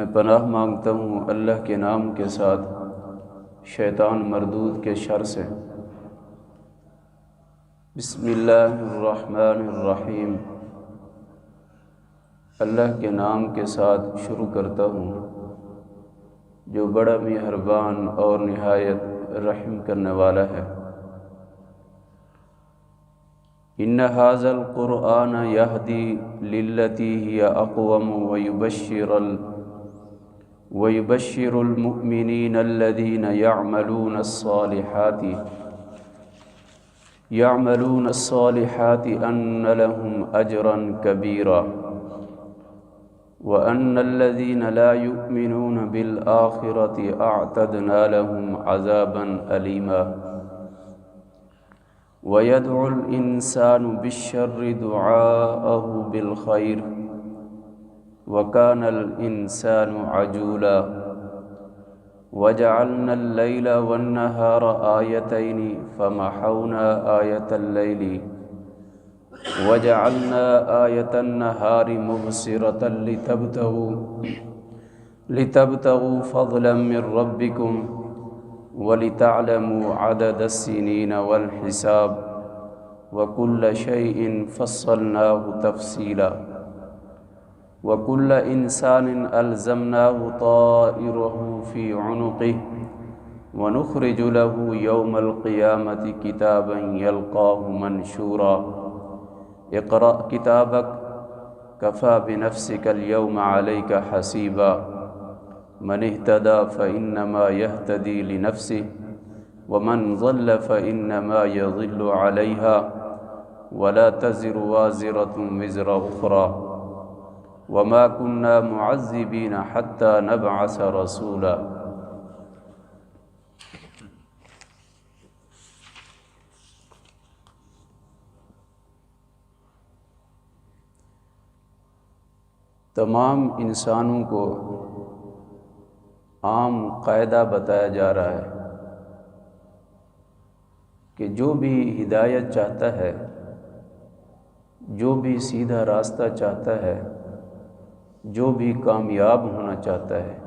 میں پناہ مانگتا ہوں اللہ کے نام کے ساتھ، شیطان مردود کے شر سے۔ بسم اللہ الرحمن الرحیم۔ اللہ کے نام کے ساتھ شروع کرتا ہوں۔ جو بڑا مہربان اور نہایت رحم کرنے والا ہے۔ ان حاض القرآن یہدی للتی ہی اقوام ویبشر ال ويبشر المؤمنين الذين يعملون الصالحات يعملون الصالحات أن لهم أجرا كبيرا وأن الذين لا يؤمنون بالآخرة أعتدنا لهم عذابا أليما. ويدعو الإنسان بالشر دعاءه بالخير وكان الإنسان عجولا. وجعلنا الليل والنهار آيتين فمحونا آية الليل. وجعلنا آية النهار مبصرة لتبتغوا لتبتغوا فضلا من ربكم ولتعلموا عدد السنين والحساب. وكل شيء فصلناه تفصيلاً. وكل إنسان ألزمناه طائره في عنقه ونخرج له يوم القيامة كتابا يلقاه منشورا. اقرأ كتابك كفى بنفسك اليوم عليك حسيبا. من اهتدى فإنما يهتدي لنفسه ومن ظل فإنما يظل عليها. ولا تزر وازرة وزر أخرى. وما كنا معذبين حتى نبعث رسولا. تمام انسانوں کو عام قاعدہ بتایا جا رہا ہے کہ جو بھی ہدایت چاہتا ہے، جو بھی سیدھا راستہ چاہتا ہے جو بھی کامیاب ہونا چاہتا ہے،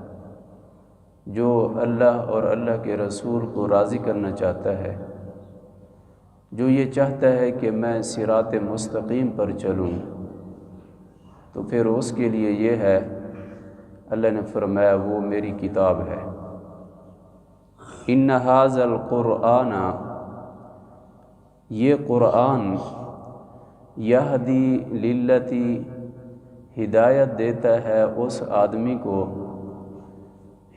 جو اللہ اور اللہ کے رسول کو راضی کرنا چاہتا ہے، جو یہ چاہتا ہے کہ میں سرات مستقیم پر چلوں۔ تو پھر اس کے لیے یہ ہے، اللہ نے فرمایا، وہ میری کتاب ہے۔ ان حاض القرآن، یہ قرآن یہ للتی ہدایت دیتا ہے اس آدمی کو۔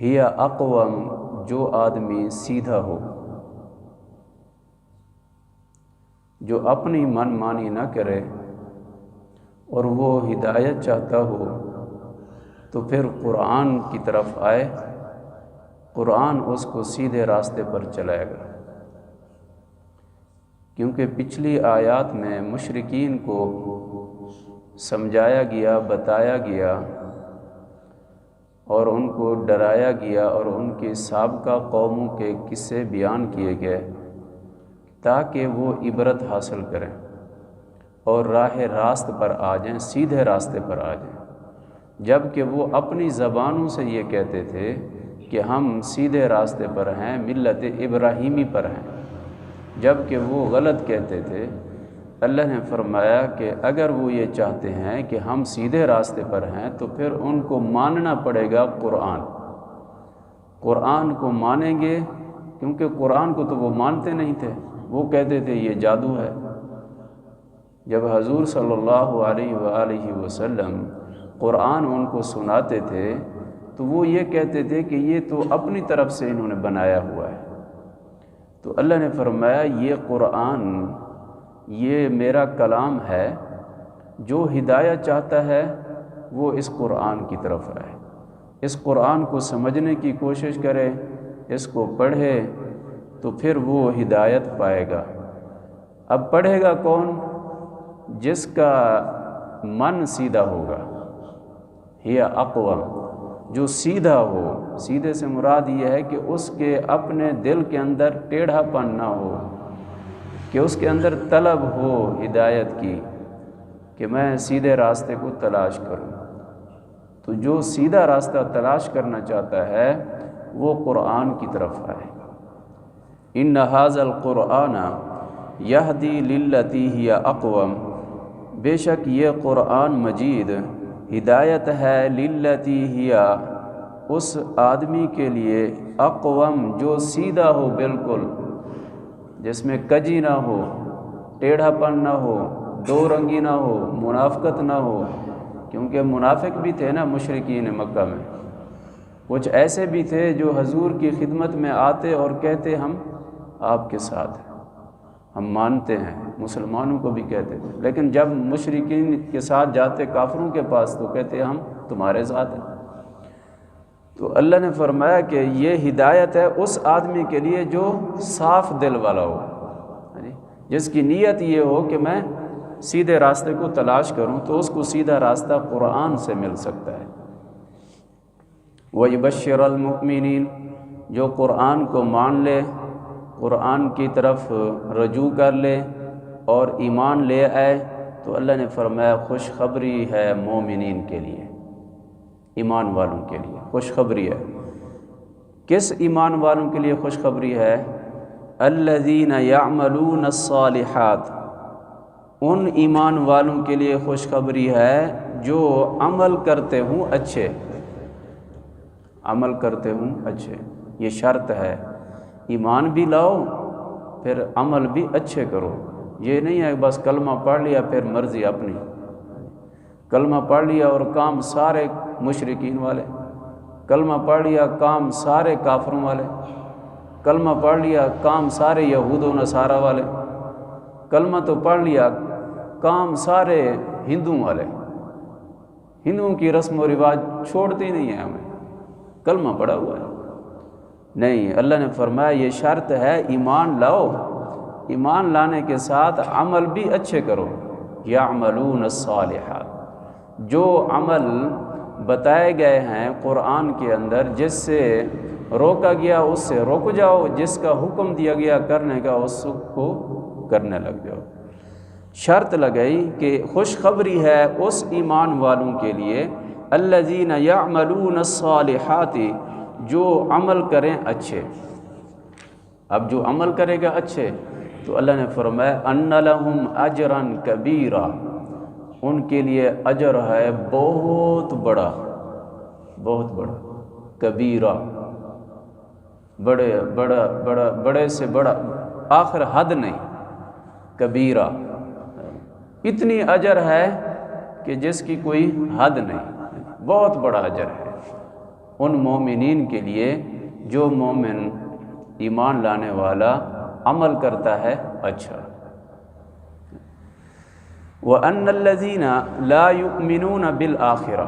ہی اقوام جو آدمی سیدھا ہو۔ جو اپنی من مانی نہ کرے اور وہ ہدایت چاہتا ہو، تو پھر قرآن کی طرف آئے۔ قرآن اس کو سیدھے راستے پر چلائے گا۔ کیونکہ پچھلی آیات میں مشرقین کو سمجھایا گیا، بتایا گیا اور ان کو ڈرایا گیا اور ان کے سابقہ قوموں کے قصے بیان کیے گئے تاکہ وہ عبرت حاصل کریں اور راہ راست پر آ جائیں، سیدھے راستے پر آ جائیں۔ جبکہ وہ اپنی زبانوں سے یہ کہتے تھے کہ ہم سیدھے راستے پر ہیں، ملت ابراہیمی پر ہیں۔ جبکہ وہ غلط کہتے تھے اللہ نے فرمایا کہ اگر وہ یہ چاہتے ہیں کہ ہم سیدھے راستے پر ہیں، تو پھر ان کو ماننا پڑے گا قرآن۔ قرآن کو مانیں گے، کیونکہ قرآن کو تو وہ مانتے نہیں تھے، وہ کہتے تھے یہ جادو ہے۔ جب حضور صلی اللہ علیہ وآلہ وسلم قرآن ان کو سناتے تھے، تو وہ یہ کہتے تھے کہ یہ تو اپنی طرف سے انہوں نے بنایا ہوا ہے۔ تو اللہ نے فرمایا، یہ قرآن یہ میرا کلام ہے، جو ہدایت چاہتا ہے، وہ اس قرآن کی طرف آئے اس قرآن کو سمجھنے کی کوشش کرے، اس کو پڑھے، تو پھر وہ ہدایت پائے گا۔ اب پڑھے گا کون؟ جس کا من سیدھا ہوگا۔ یا اقوام جو سیدھا ہو۔ سیدھے سے مراد یہ ہے کہ اس کے اپنے دل کے اندر ٹیڑھا پن نہ ہو۔ کہ اس کے اندر طلب ہو ہدایت کی کہ میں سیدھے راستے کو تلاش کروں۔ تو جو سیدھا راستہ تلاش کرنا چاہتا ہے، وہ قرآن کی طرف آئے۔ ان نحاظ القرآن یہ دی للتی اقوام بے شک یہ قرآن مجید ہدایت ہے للتی ہیا اس آدمی کے لیے اقوام جو سیدھا ہو بالکل۔ جس میں کجی نہ ہو، ٹیڑھا پن نہ ہو، دو رنگی نہ ہو، منافقت نہ ہو، کیونکہ منافق بھی تھے نا مشرقین مکہ میں۔ کچھ ایسے بھی تھے جو حضور کی خدمت میں آتے اور کہتے ہم آپ کے ساتھ ہم مانتے ہیں، مسلمانوں کو بھی کہتے تھے لیکن جب مشرقین کے ساتھ جاتے کافروں کے پاس تو کہتے ہم تمہارے ساتھ ہیں۔ تو اللہ نے فرمایا کہ یہ ہدایت ہے اس آدمی کے لیے جو صاف دل والا ہو۔ یعنی جس کی نیت یہ ہو کہ میں سیدھے راستے کو تلاش کروں تو اس کو سیدھا راستہ قرآن سے مل سکتا ہے۔ وہ بشر المؤمنین جو قرآن کو مان لے، قرآن کی طرف رجوع کر لے اور ایمان لے آئے تو اللہ نے فرمایا خوشخبری ہے مومنین کے لیے۔ ایمان والوں کے لیے، خوشخبری ہے۔ کس ایمان والوں کے لیے خوشخبری ہے؟ الذین یعملون الصالحات۔ ان ایمان والوں کے لیے خوشخبری ہے جو عمل کرتے ہوں اچھے۔ عمل کرتے ہوں اچھے۔ یہ شرط ہے۔ ایمان بھی لاؤ، پھر عمل بھی اچھے کرو۔ یہ نہیں ہے بس کلمہ پڑھ لیا، پھر مرضی اپنی۔ کلمہ پڑھ لیا اور کام سارے مشرقین والے، کلمہ پڑھ لیا کام سارے کافروں والے، کلمہ پڑھ لیا کام سارے یہود و نصارہ والے، کلمہ تو پڑھ لیا کام سارے ہندوؤں والے۔ ہندوؤں کی رسم و رواج چھوڑتی نہیں ہے ہمیں۔ کلمہ پڑا ہوا ہے۔ نہیں، اللہ نے فرمایا یہ شرط ہے ایمان لاؤ۔ ایمان لانے کے ساتھ عمل بھی اچھے کرو۔ یا عملون الصالحات۔ جو عمل بتائے گئے ہیں قرآن کے اندر، جس سے روکا گیا، اس سے رک جاؤ، جس کا حکم دیا گیا کرنے کا، اس کو کرنے لگ جاؤ۔ شرط لگئی کہ خوشخبری ہے اس ایمان والوں کے لیے اللہ زین یا الصالحات، جو عمل کریں اچھے۔ اب جو عمل کرے گا اچھے، تو اللہ نے فرمایا، ان لہم اجرن کبیرہ۔ ان کے لیے اجر ہے بہت بڑا بہت بڑا، کبیرہ، بڑے، بڑا بڑا، بڑے سے بڑا، آخر حد نہیں، کبیرہ۔ اتنی اجر ہے کہ جس کی کوئی حد نہیں، بہت بڑا اجر ہے۔ ان مومنین کے لیے جو مومن ایمان لانے والا عمل کرتا ہے اچھا۔ وہ ان الزینہ لا يؤمنون بالآخرہ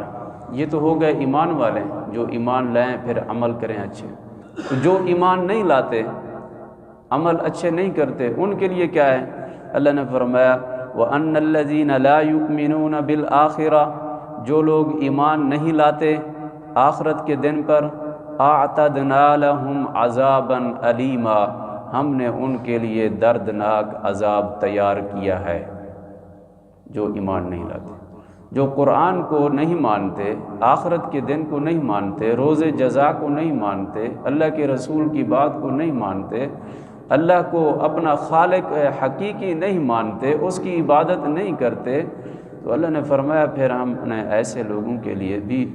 یہ تو ہو گئے ایمان والے جو ایمان لائیں پھر عمل کریں اچھے۔ تو جو ایمان نہیں لاتے، عمل اچھے نہیں کرتے، ان کے لیے کیا ہے؟ اللہ نے فرمایا وہ ان الزین لا يؤمنون بالآخرہ جو لوگ ایمان نہیں لاتے آخرت کے دن پر، اعتدنا لهم عذابا علیما ہم نے ان کے لیے دردناک عذاب تیار کیا ہے۔ جو ایمان نہیں لاتے۔ جو قرآن کو نہیں مانتے، آخرت کے دن کو نہیں مانتے روز جزا کو نہیں مانتے، اللہ کے رسول کی بات کو نہیں مانتے، اللہ کو اپنا خالق حقیقی نہیں مانتے، اس کی عبادت نہیں کرتے، تو اللہ نے فرمایا، پھر ہم نے ایسے لوگوں کے لیے بھی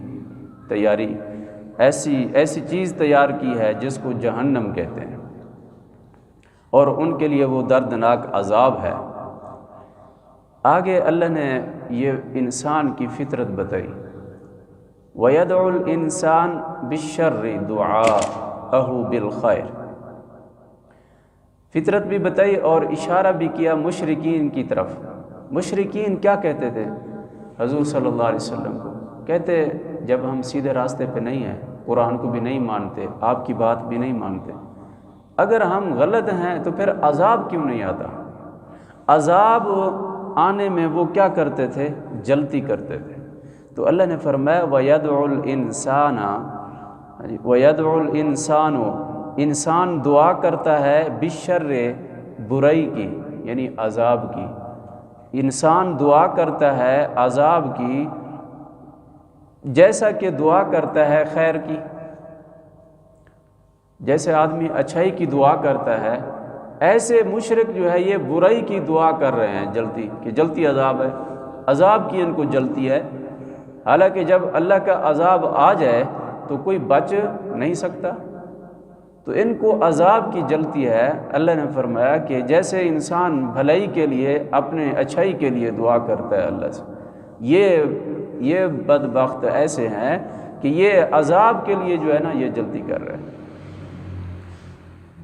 تیاری، ایسی ایسی چیز تیار کی ہے جس کو جہنم کہتے ہیں۔ اور ان کے لیے وہ دردناک عذاب ہے۔ آگے اللہ نے یہ انسان کی فطرت بتائی۔ وید الانسان بشر دعا اہو بالخیر فطرت بھی بتائی اور اشارہ بھی کیا مشرقین کی طرف۔ مشرقین کیا کہتے تھے؟ حضور صلی اللہ علیہ وسلم کو۔ کہتے، جب ہم سیدھے راستے پہ نہیں ہیں، قرآن کو بھی نہیں مانتے، آپ کی بات بھی نہیں مانتے۔ اگر ہم غلط ہیں تو پھر عذاب کیوں نہیں آتا؟ عذاب آنے میں وہ کیا کرتے تھے؟ جلتی کرتے تھے۔ تو اللہ نے فرمایا وید الانسان وید الانسان انسان دعا کرتا ہے بشر برائی کی یعنی عذاب کی۔ انسان دعا کرتا ہے عذاب کی، جیسا کہ دعا کرتا ہے خیر کی۔ جیسے آدمی اچھائی کی دعا کرتا ہے ایسے مشرق جو ہے یہ برائی کی دعا کر رہے ہیں جلتی، کہ جلتی عذاب ہے۔ عذاب کی ان کو جلتی ہے۔ حالانکہ جب اللہ کا عذاب آ جائے تو کوئی بچ نہیں سکتا۔ تو ان کو عذاب کی جلتی ہے۔ اللہ نے فرمایا کہ جیسے انسان بھلائی کے لیے، اپنے اچھائی کے لیے دعا کرتا ہے اللہ سے۔ یہ یہ بدبخت ایسے ہیں کہ یہ عذاب کے لیے جو ہے نا، یہ جلدی کر رہے ہیں۔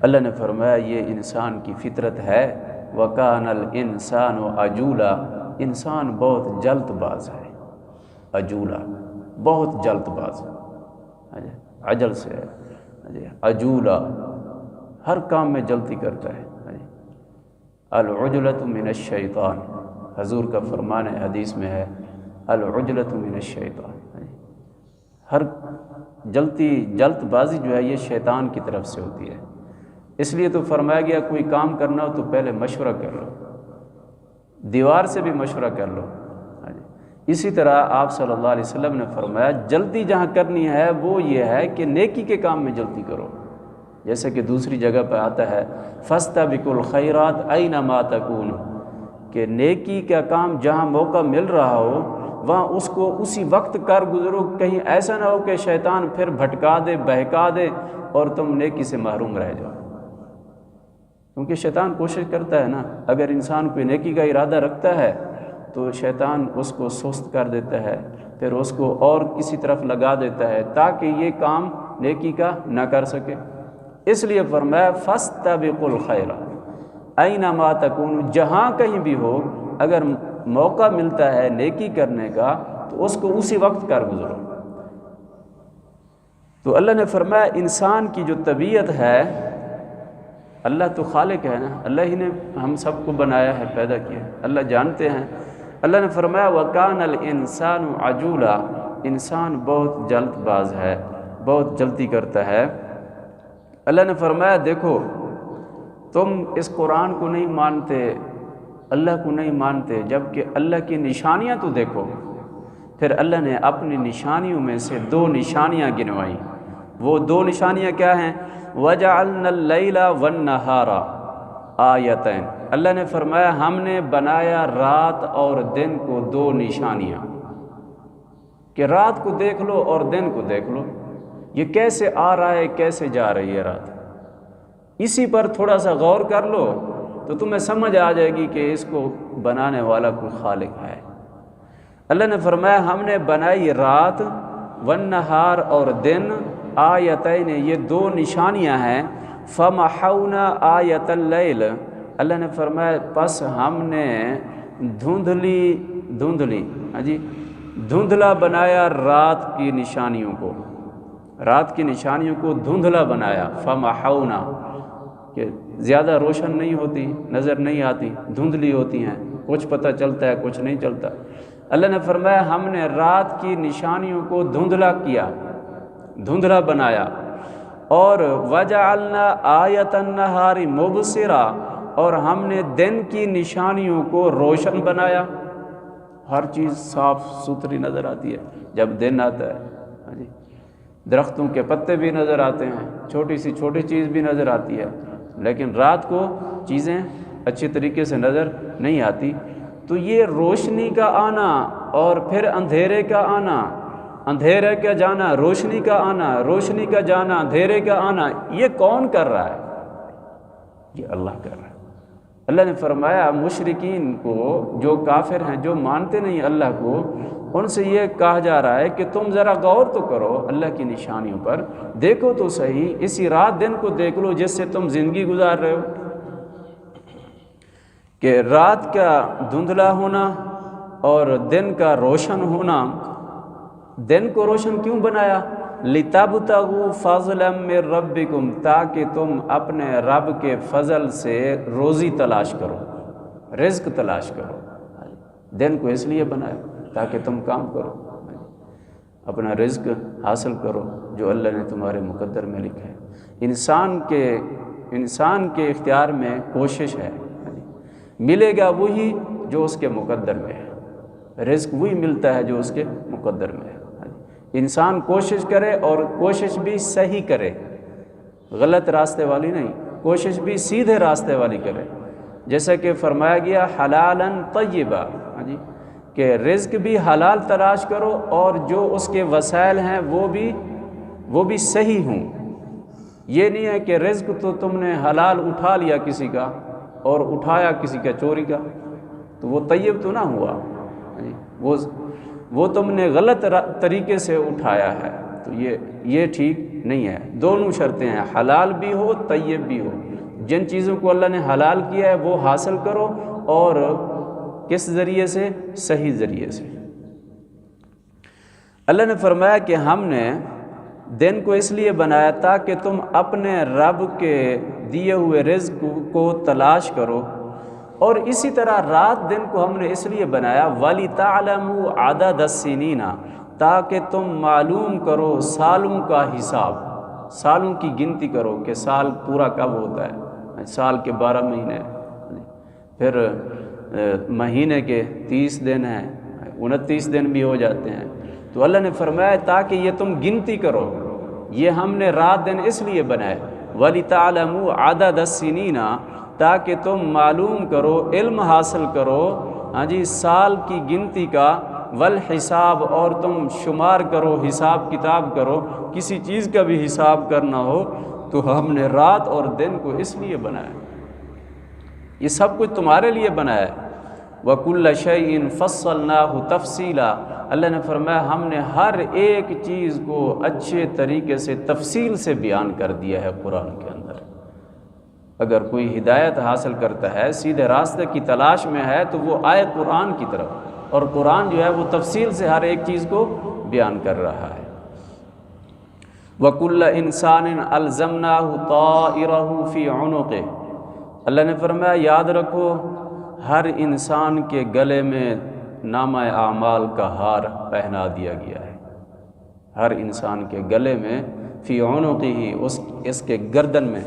اللہ نے فرمایا، یہ انسان کی فطرت ہے۔ وکان الانسان و اجولا انسان بہت جلد باز ہے۔ اجولا بہت جلد باز ہے۔ ہاں جی، اجل سے ہے۔ ہاں جی، اجولا ہر کام میں جلدی کرتا ہے۔ ہاں جی۔ العجلت من الشیطان حضور کا فرمان حدیث میں ہے۔ العجلت من الشیطان ہر جلدی، جلد بازی جو ہے، یہ شیطان کی طرف سے ہوتی ہے۔ اس لیے تو فرمایا گیا کوئی کام کرنا ہو تو پہلے مشورہ کر لو۔ دیوار سے بھی مشورہ کر لو۔ ہاں جی۔ اسی طرح آپ صلی اللہ علیہ وسلم نے فرمایا، جلدی جہاں کرنی ہے وہ یہ ہے کہ نیکی کے کام میں جلدی کرو۔ جیسے کہ دوسری جگہ پہ آتا ہے فستا بک الخیرات عین ماتکون کہ نیکی کا کام جہاں موقع مل رہا ہو، وہاں اس کو اسی وقت کر گزرو، کہیں ایسا نہ ہو کہ شیطان پھر بھٹکا دے، بہکا دے اور تم نیکی سے محروم رہ جاؤ۔ کیونکہ شیطان کوشش کرتا ہے نا، اگر انسان کوئی نیکی کا ارادہ رکھتا ہے تو شیطان اس کو سست کر دیتا ہے، پھر اس کو اور کسی طرف لگا دیتا ہے تاکہ یہ کام نیکی کا نہ کر سکے۔ اس لیے فرمایا فس طبق الخیر عین تکون جہاں کہیں بھی ہو، اگر موقع ملتا ہے نیکی کرنے کا، تو اس کو اسی وقت کر گزرو۔ تو اللہ نے فرمایا، انسان کی جو طبیعت ہے اللہ تو خالق ہے نا، اللہ ہی نے ہم سب کو بنایا ہے، پیدا کیا اللہ جانتے ہیں۔ اللہ نے فرمایا وکان الانسان عجولا۔ انسان بہت جلد باز ہے، بہت جلدی کرتا ہے۔ اللہ نے فرمایا، دیکھو، تم اس قرآن کو نہیں مانتے، اللہ کو نہیں مانتے جبکہ اللہ کی نشانیاں تو دیکھو۔ پھر اللہ نے اپنی نشانیوں میں سے دو نشانیاں گنوائیں وہ دو نشانیاں کیا ہیں؟ وجہ اللیلہ ون نہارا آیتین۔ اللہ نے فرمایا، ہم نے بنایا رات اور دن کو دو نشانیاں۔ کہ رات کو دیکھ لو اور دن کو دیکھ لو۔ یہ کیسے آ رہا ہے، کیسے جا رہی ہے رات؟ اسی پر تھوڑا سا غور کر لو تو تمہیں سمجھ آ جائے گی کہ اس کو بنانے والا کوئی خالق ہے۔ اللہ نے فرمایا، ہم نے بنائی رات ون نہار اور دن آیتین، یہ دو نشانیاں ہیں۔ فمحونا آیت اللیل۔ اللہ نے فرمایا، پس ہم نے دھندلی دھندلی ہاں جی دھندلا بنایا رات کی نشانیوں کو۔ رات کی نشانیوں کو دھندلا بنایا۔ فمحونا، کہ زیادہ روشن نہیں ہوتی، نظر نہیں آتی، دھندلی ہوتی ہیں۔ کچھ پتہ چلتا ہے، کچھ نہیں چلتا۔ اللہ نے فرمایا، ہم نے رات کی نشانیوں کو دھندلا کیا۔ دھندلا بنایا اور وجہ آیت النہاری مبصرہ اور ہم نے دن کی نشانیوں کو روشن بنایا۔ ہر چیز صاف ستھری نظر آتی ہے۔ جب دن آتا ہے ہاں جی درختوں کے پتے بھی نظر آتے ہیں، چھوٹی سی چھوٹی چیز بھی نظر آتی ہے، لیکن رات کو چیزیں اچھی طریقے سے نظر نہیں آتی۔ تو یہ روشنی کا آنا اور پھر اندھیرے کا آنا اندھیرے کا جانا، روشنی کا آنا، روشنی کا جانا، اندھیرے کا آنا، یہ کون کر رہا ہے؟ یہ اللہ کر رہا ہے۔ اللہ نے فرمایا مشرقین کو، جو کافر ہیں، جو مانتے نہیں اللہ کو، ان سے یہ کہا جا رہا ہے کہ تم ذرا غور تو کرو اللہ کی نشانیوں پر۔ دیکھو تو صحیح، اسی رات دن کو دیکھ لو جس سے تم زندگی گزار رہے ہو۔ کہ رات کا دھندلا ہونا اور دن کا روشن ہونا دن کو روشن کیوں بنایا؟ لتاب تغو فضل میں رب تاکہ تم اپنے رب کے فضل سے روزی تلاش کرو، رزق تلاش کرو۔ دن کو اس لیے بنایا، تاکہ تم کام کرو، اپنا رزق حاصل کرو، جو اللہ نے تمہارے مقدر میں لکھا ہے۔ انسان کے انسان کے اختیار میں کوشش ہے۔ ملے گا وہی جو اس کے مقدر میں ہے۔ رزق وہی ملتا ہے جو اس کے مقدر میں ہے۔ انسان کوشش کرے اور کوشش بھی صحیح کرے۔ غلط راستے والی نہیں، کوشش بھی سیدھے راستے والی کرے۔ جیسا کہ فرمایا گیا حلال طیبہ۔ ہاں جی کہ رزق بھی حلال تلاش کرو اور جو اس کے وسائل ہیں وہ بھی وہ بھی صحیح ہوں۔ یہ نہیں ہے کہ رزق تو تم نے حلال اٹھا لیا کسی کا اور اٹھایا کسی کا چوری کا، تو وہ طیب تو نہ ہوا۔ ہاں جی وہ وہ تم نے غلط طریقے سے اٹھایا ہے۔ تو یہ یہ ٹھیک نہیں ہے۔ دونوں شرطیں ہیں۔ حلال بھی ہو، طیب بھی ہو۔ جن چیزوں کو اللہ نے حلال کیا ہے، وہ حاصل کرو اور کس ذریعے سے؟ صحیح ذریعے سے۔ اللہ نے فرمایا کہ ہم نے دن کو اس لیے بنایا تھا کہ تم اپنے رب کے دیے ہوئے رزق کو تلاش کرو۔ اور اسی طرح رات دن کو ہم نے اس لیے بنایا والی تعلم آدھا دس تاکہ تم معلوم کرو سالوں کا حساب۔ سالوں کی گنتی کرو کہ سال پورا کب ہوتا ہے، سال کے بارہ مہینے۔ پھر مہینے کے تیس دن ہیں، انتیس دن بھی ہو جاتے ہیں۔ تو اللہ نے فرمایا، تاکہ یہ تم گنتی کرو۔ یہ ہم نے رات دن اس لیے بنائے۔ ولی تعلم آدھا دس تاکہ تم معلوم کرو، علم حاصل کرو۔ ہاں جی سال کی گنتی کا والحساب اور تم شمار کرو، حساب کتاب کرو۔ کسی چیز کا بھی حساب کرنا ہو تو ہم نے رات اور دن کو اس لیے بنایا۔ یہ سب کچھ تمہارے لیے بنایا ہے۔ وک الشعین فصل نہ ہو تفصیلا اللہ نے فرمایا، ہم نے ہر ایک چیز کو اچھے طریقے سے تفصیل سے بیان کر دیا ہے قرآن کے اندر۔ اگر کوئی ہدایت حاصل کرتا ہے، سیدھے راستے کی تلاش میں ہے تو وہ آئے قرآن کی طرف۔ اور قرآن جو ہے وہ تفصیل سے ہر ایک چیز کو بیان کر رہا ہے۔ وک اللہ انسان الزمنا فی عنق اللہ نے فرمایا، یاد رکھو، ہر انسان کے گلے میں نامہ اعمال کا ہار پہنا دیا گیا ہے۔ ہر انسان کے گلے میں، فی عنقی ہی اس اس کے گردن میں۔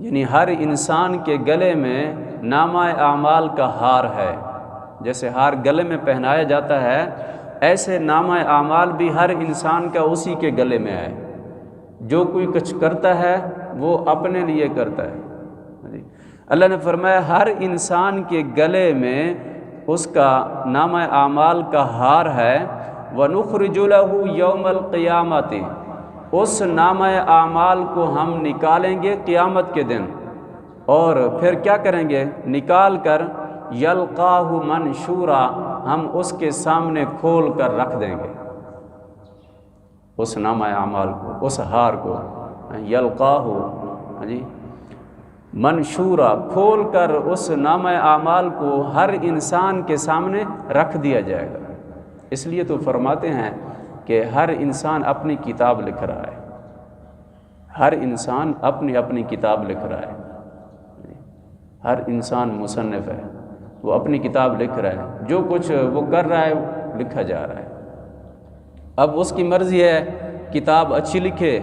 یعنی ہر انسان کے گلے میں نامہ اعمال کا ہار ہے۔ جیسے ہار گلے میں پہنایا جاتا ہے، ایسے نامہ اعمال بھی ہر انسان کا اسی کے گلے میں ہے۔ جو کوئی کچھ کرتا ہے، وہ اپنے لیے کرتا ہے۔ جی اللہ نے فرمایا، ہر انسان کے گلے میں اس کا نامہ اعمال کا ہار ہے۔ وہ نخرج یوم القیامت۔ اس نامہ اعمال کو ہم نکالیں گے قیامت کے دن۔ اور پھر کیا کریں گے؟ نکال کر یلقاہ منشورا ہم اس کے سامنے کھول کر رکھ دیں گے۔ اس نامہ اعمال کو، اس ہار کو۔ یلقاہ ہاں جی منشورہ کھول کر اس نامہ اعمال کو ہر انسان کے سامنے رکھ دیا جائے گا۔ اس لیے تو فرماتے ہیں کہ ہر انسان اپنی کتاب لکھ رہا ہے۔ ہر انسان اپنی اپنی کتاب لکھ رہا ہے۔ ہر انسان مصنف ہے، وہ اپنی کتاب لکھ رہا ہے۔ جو کچھ وہ کر رہا ہے لکھا جا رہا ہے۔ اب اس کی مرضی ہے کتاب اچھی لکھے،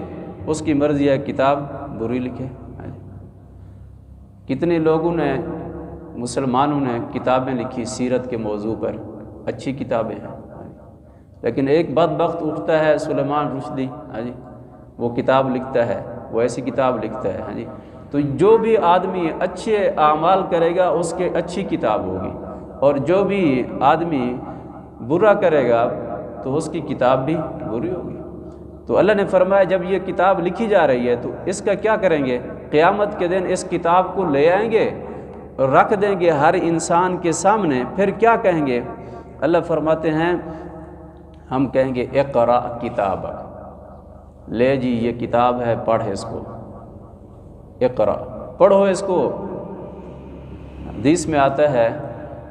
اس کی مرضی ہے کتاب بری لکھے۔ کتنے لوگوں نے، مسلمانوں نے کتابیں لکھی سیرت کے موضوع پر۔ اچھی کتابیں ہیں۔ لیکن ایک بد بخت اٹھتا ہے سلیمان رشدی ہاں جی وہ کتاب لکھتا ہے، وہ ایسی کتاب لکھتا ہے ہاں جی۔ تو جو بھی آدمی اچھے اعمال کرے گا، اس کے اچھی کتاب ہوگی۔ اور جو بھی آدمی برا کرے گا، تو اس کی کتاب بھی بری ہوگی۔ تو اللہ نے فرمایا، جب یہ کتاب لکھی جا رہی ہے، تو اس کا کیا کریں گے؟ قیامت کے دن اس کتاب کو لے آئیں گے، رکھ دیں گے ہر انسان کے سامنے، پھر کیا کہیں گے؟ اللہ فرماتے ہیں ہم کہیں گے اقرا کتاب لے جی یہ کتاب ہے، پڑھ اس کو۔ اقرا پڑھو اس کو۔ حدیث میں آتا ہے،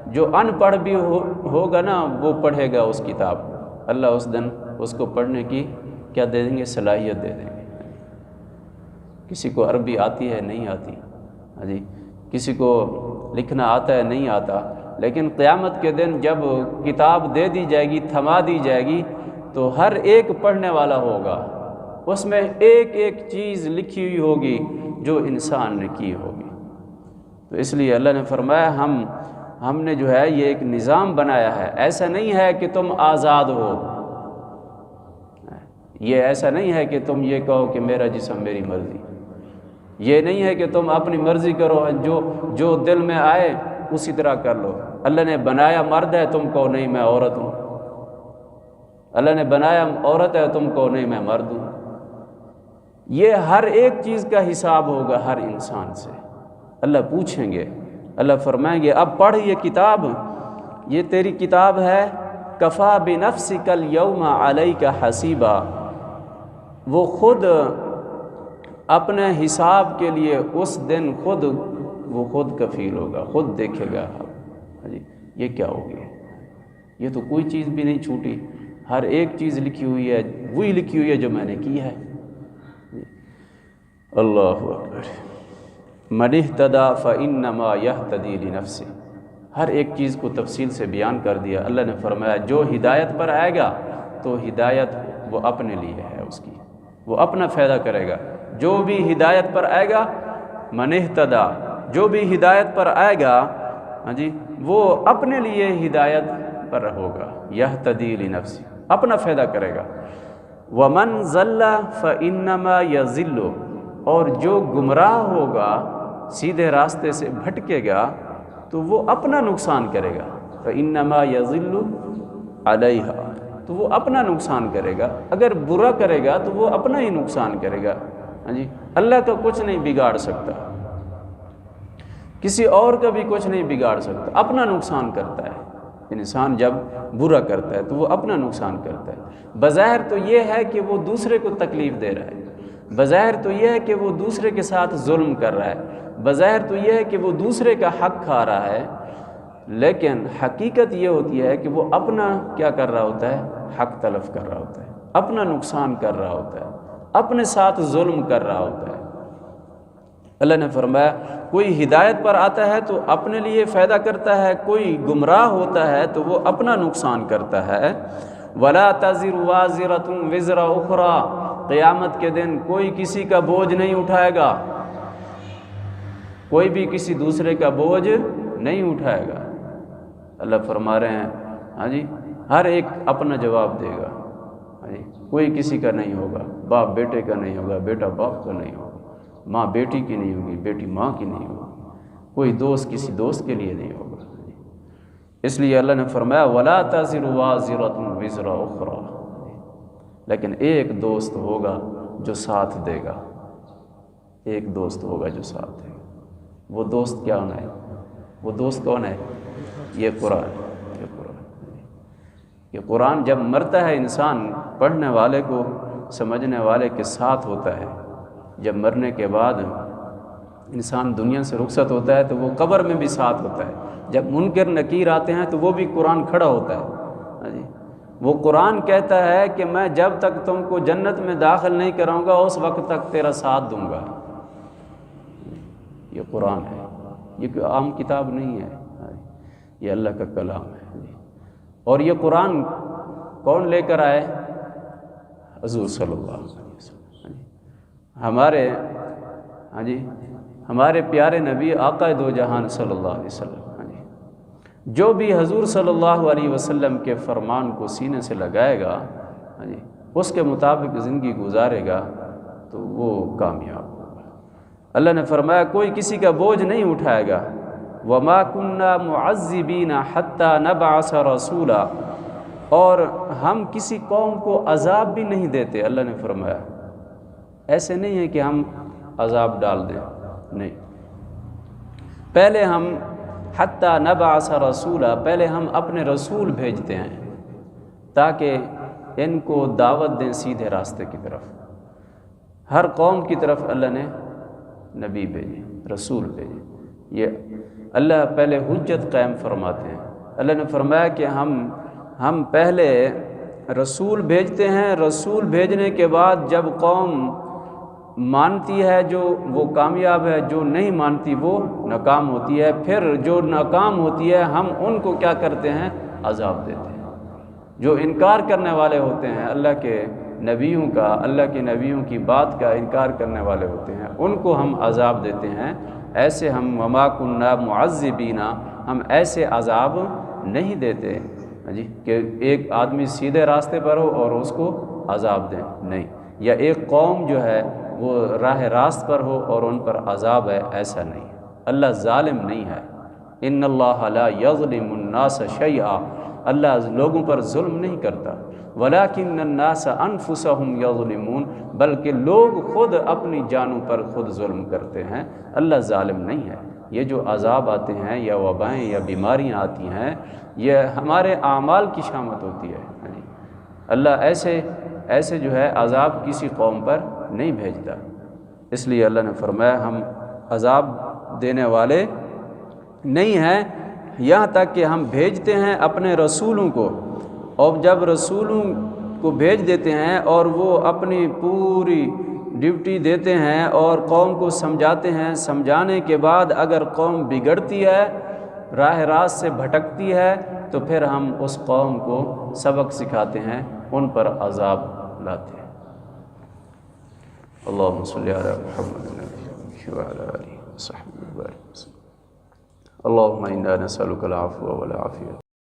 جو ان پڑھ بھی ہو، ہوگا نا، وہ پڑھے گا اس کتاب۔ اللہ اس دن اس کو پڑھنے کی کیا دے دیں گے؟ صلاحیت دے دیں گے۔ کسی کو عربی آتی ہے، نہیں آتی۔ ہاں جی کسی کو لکھنا آتا ہے، نہیں آتا۔ لیکن قیامت کے دن جب کتاب دے دی جائے گی، تھما دی جائے گی، تو ہر ایک پڑھنے والا ہوگا۔ اس میں ایک ایک چیز لکھی ہوئی ہوگی جو انسان نے کی ہوگی۔ تو اس لیے اللہ نے فرمایا، ہم ہم نے جو ہے یہ ایک نظام بنایا ہے۔ ایسا نہیں ہے کہ تم آزاد ہو۔ یہ ایسا نہیں ہے کہ تم یہ کہو کہ میرا جسم میری مرضی۔ یہ نہیں ہے کہ تم اپنی مرضی کرو، جو جو دل میں آئے اسی طرح کر لو۔ اللہ نے بنایا مرد ہے، تم کو نہیں میں عورت ہوں۔ اللہ نے بنایا عورت ہے، تم کو نہیں میں مرد ہوں۔ یہ ہر ایک چیز کا حساب ہوگا ہر انسان سے۔ اللہ پوچھیں گے۔ اللہ فرمائیں گے، اب پڑھ یہ کتاب۔ یہ تیری کتاب ہے، کفا بنفس کل یوم علیہ کا حسیبہ وہ خود اپنے حساب کے لیے، اس دن خود وہ خود کفیل ہوگا، خود دیکھے گا۔ ہاں جی یہ کیا ہو گیا؟ یہ تو کوئی چیز بھی نہیں چھوٹی۔ ہر ایک چیز لکھی ہوئی ہے، وہی لکھی ہوئی ہے جو میں نے کی ہے۔ اللہ اکبر۔ منہ تدا فنما یہ تدیلی نفس ہر ایک چیز کو تفصیل سے بیان کر دیا۔ اللہ نے فرمایا، جو ہدایت پر آئے گا، تو ہدایت وہ اپنے لیے ہے اس کی۔ وہ اپنا فائدہ کرے گا۔ جو بھی ہدایت پر آئے گا منہ تدا جو بھی ہدایت پر آئے گا ہاں جی وہ اپنے لیے ہدایت پر ہوگا یہ تدیل نفسی اپنا فائدہ کرے گا۔ وہ من ضلع فنما یا ذلو اور جو گمراہ ہوگا، سیدھے راستے سے بھٹکے گا، تو وہ اپنا نقصان کرے گا۔ فنما یا ذلو علیہ تو وہ اپنا نقصان کرے گا۔ اگر برا کرے گا، تو وہ اپنا ہی نقصان کرے گا۔ ہاں جی اللہ کا کچھ نہیں بگاڑ سکتا۔ کسی اور کا بھی کچھ نہیں بگاڑ سکتا، اپنا نقصان کرتا ہے۔ انسان جب برا کرتا ہے تو وہ اپنا نقصان کرتا ہے۔ بظاہر تو یہ ہے کہ وہ دوسرے کو تکلیف دے رہا ہے۔ بظاہر تو یہ ہے کہ وہ دوسرے کے ساتھ ظلم کر رہا ہے۔ بظاہر تو یہ ہے کہ وہ دوسرے کا حق کھا رہا ہے۔ لیکن حقیقت یہ ہوتی ہے کہ وہ اپنا کیا کر رہا ہوتا ہے؟ حق تلف کر رہا ہوتا ہے۔ اپنا نقصان کر رہا ہوتا ہے۔ اپنے ساتھ ظلم کر رہا ہوتا ہے۔ اللہ نے فرمایا، کوئی ہدایت پر آتا ہے تو اپنے لیے فائدہ کرتا ہے، کوئی گمراہ ہوتا ہے تو وہ اپنا نقصان کرتا ہے۔ ولا تذر واضر وزرا اخرا قیامت کے دن کوئی کسی کا بوجھ نہیں اٹھائے گا۔ کوئی بھی کسی دوسرے کا بوجھ نہیں اٹھائے گا۔ اللہ فرما رہے ہیں ہاں جی ہر ایک اپنا جواب دے گا۔ ہاں جی کوئی کسی کا نہیں ہوگا، باپ بیٹے کا نہیں ہوگا، بیٹا باپ کا نہیں ہوگا۔ ماں بیٹی کی نہیں ہوگی، بیٹی ماں کی نہیں ہوگی۔ کوئی دوست کسی دوست کے لیے نہیں ہوگا۔ اس لیے اللہ نے فرمایا، ولا تاضر واضرۃ وزرا اخرا لیکن ایک دوست ہوگا جو ساتھ دے گا۔ ایک دوست ہوگا جو ساتھ دے گا۔ وہ دوست کیا ہونا ہے؟ وہ دوست کون ہے؟ یہ قرآن یہ قرآن۔ یہ قرآن جب مرتا ہے انسان پڑھنے والے کو، سمجھنے والے کے ساتھ ہوتا ہے۔ جب مرنے کے بعد انسان دنیا سے رخصت ہوتا ہے تو وہ قبر میں بھی ساتھ ہوتا ہے۔ جب منکر نکیر آتے ہیں تو وہ بھی قرآن کھڑا ہوتا ہے۔ ہاں جی۔ وہ قرآن کہتا ہے کہ میں جب تک تم کو جنت میں داخل نہیں کراؤں گا، اس وقت تک تیرا ساتھ دوں گا۔ یہ قرآن ہے۔ یہ کوئی عام کتاب نہیں ہے۔ ہاں جی۔ یہ اللہ کا کلام ہے۔ ہاں جی۔ اور یہ قرآن کون لے کر آئے؟ حضور صلی اللہ علیہ وسلم۔ ہمارے ہاں جی ہمارے پیارے نبی آقا دو جہان صلی اللہ علیہ وسلم ہاں جی جو بھی حضور صلی اللہ علیہ وسلم کے فرمان کو سینے سے لگائے گا ہاں جی اس کے مطابق زندگی گزارے گا، تو وہ کامیاب ہوگا۔ اللہ نے فرمایا، کوئی کسی کا بوجھ نہیں اٹھائے گا۔ وما کنہ معذبین حتیٰ نبعث رسولہ اور ہم کسی قوم کو عذاب بھی نہیں دیتے، اللہ نے فرمایا۔ ایسے نہیں ہے کہ ہم عذاب ڈال دیں۔ نہیں۔ پہلے ہم حتیٰ نبعث رسولہ پہلے ہم اپنے رسول بھیجتے ہیں تاکہ ان کو دعوت دیں سیدھے راستے کی طرف۔ ہر قوم کی طرف اللہ نے نبی بھیجے، رسول بھیجے۔ یہ اللہ پہلے حجت قائم فرماتے ہیں۔ اللہ نے فرمایا کہ ہم ہم پہلے رسول بھیجتے ہیں۔ رسول بھیجنے کے بعد جب قوم مانتی ہے جو وہ کامیاب ہے، جو نہیں مانتی وہ ناکام ہوتی ہے۔ پھر جو ناکام ہوتی ہے، ہم ان کو کیا کرتے ہیں؟ عذاب دیتے ہیں۔ جو انکار کرنے والے ہوتے ہیں، اللہ کے نبیوں کا، اللہ کے نبیوں کی بات کا انکار کرنے والے ہوتے ہیں، ان کو ہم عذاب دیتے ہیں۔ ایسے ہم مما کنہ معذبینہ ہم ایسے عذاب نہیں دیتے۔ ہاں جی کہ ایک آدمی سیدھے راستے پر ہو اور اس کو عذاب دیں۔ نہیں، یا ایک قوم جو ہے وہ راہ راست پر ہو اور ان پر عذاب ہے، ایسا نہیں۔ اللہ ظالم نہیں ہے۔ ان اللہ لا یظلم الناس شیئا۔ اللہ لوگوں پر ظلم نہیں کرتا۔ ولیکن الناس انفسہم یظلمون، بلکہ لوگ خود اپنی جانوں پر خود ظلم کرتے ہیں۔ اللہ ظالم نہیں ہے۔ یہ جو عذاب آتے ہیں، یا وبائیں، یا بیماریاں آتی ہیں، یہ ہمارے اعمال کی شامت ہوتی ہے۔ اللہ ایسے ایسے جو ہے عذاب کسی قوم پر نہیں بھیجتا۔ اس لیے اللہ نے فرمایا، ہم عذاب دینے والے نہیں ہیں۔ یہاں تک کہ ہم بھیجتے ہیں اپنے رسولوں کو۔ اور جب رسولوں کو بھیج دیتے ہیں اور وہ اپنی پوری ڈیوٹی دیتے ہیں اور قوم کو سمجھاتے ہیں، سمجھانے کے بعد اگر قوم بگڑتی ہے، راہ راست سے بھٹکتی ہے، تو پھر ہم اس قوم کو سبق سکھاتے ہیں، ان پر عذاب لاتے ہیں۔ اللهم صل على محمد وعلى آله وصحبه وبارك وسلم. اللهم إنا نسألك العفو والعافية.